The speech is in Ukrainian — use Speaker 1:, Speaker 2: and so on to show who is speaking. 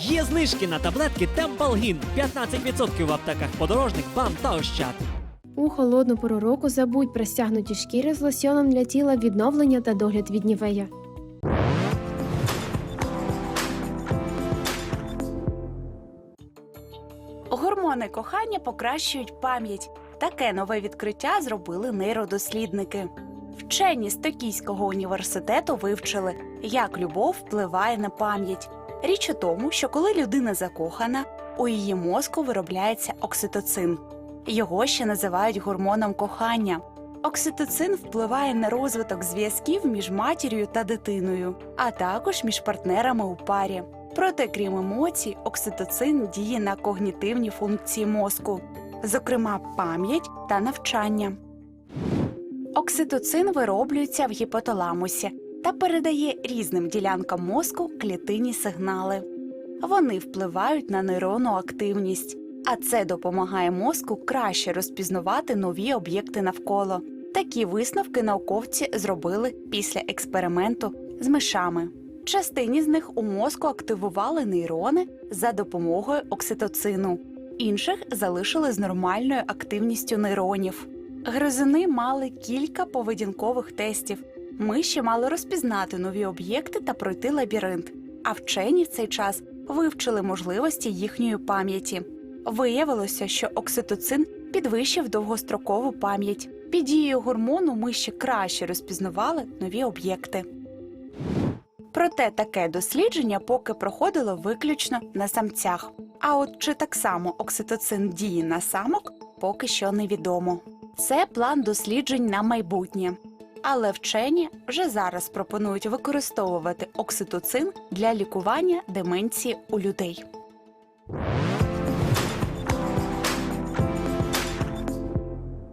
Speaker 1: Є знижки на таблетки Темпалгін 15% в аптеках подорожник, бам та ощад.
Speaker 2: У холодну пору року забудь про стягнуті шкіри з лосьоном для тіла відновлення та догляд від нівея.
Speaker 3: Гормони кохання покращують пам'ять. Таке нове відкриття зробили нейродослідники. Вчені з Токійського університету вивчили, як любов впливає на пам'ять. Річ у тому, що коли людина закохана, у її мозку виробляється окситоцин. Його ще називають гормоном кохання. Окситоцин впливає на розвиток зв'язків між матір'ю та дитиною, а також між партнерами у парі. Проте, крім емоцій, окситоцин діє на когнітивні функції мозку, зокрема пам'ять та навчання. Окситоцин вироблюється в гіпоталамусі та передає різним ділянкам мозку клітинні сигнали. Вони впливають на нейронну активність, а це допомагає мозку краще розпізнавати нові об'єкти навколо. Такі висновки науковці зробили після експерименту з мишами. Частині з них у мозку активували нейрони за допомогою окситоцину, інших залишили з нормальною активністю нейронів. Гризуни мали кілька поведінкових тестів. Миші мали розпізнати нові об'єкти та пройти лабіринт. А вчені в цей час вивчили можливості їхньої пам'яті. Виявилося, що окситоцин підвищив довгострокову пам'ять. Під дією гормону миші краще розпізнавали нові об'єкти. Проте таке дослідження поки проходило виключно на самцях. А от чи так само окситоцин діє на самок, поки що невідомо. Це план досліджень на майбутнє але вчені вже зараз пропонують використовувати окситоцин для лікування деменції у людей.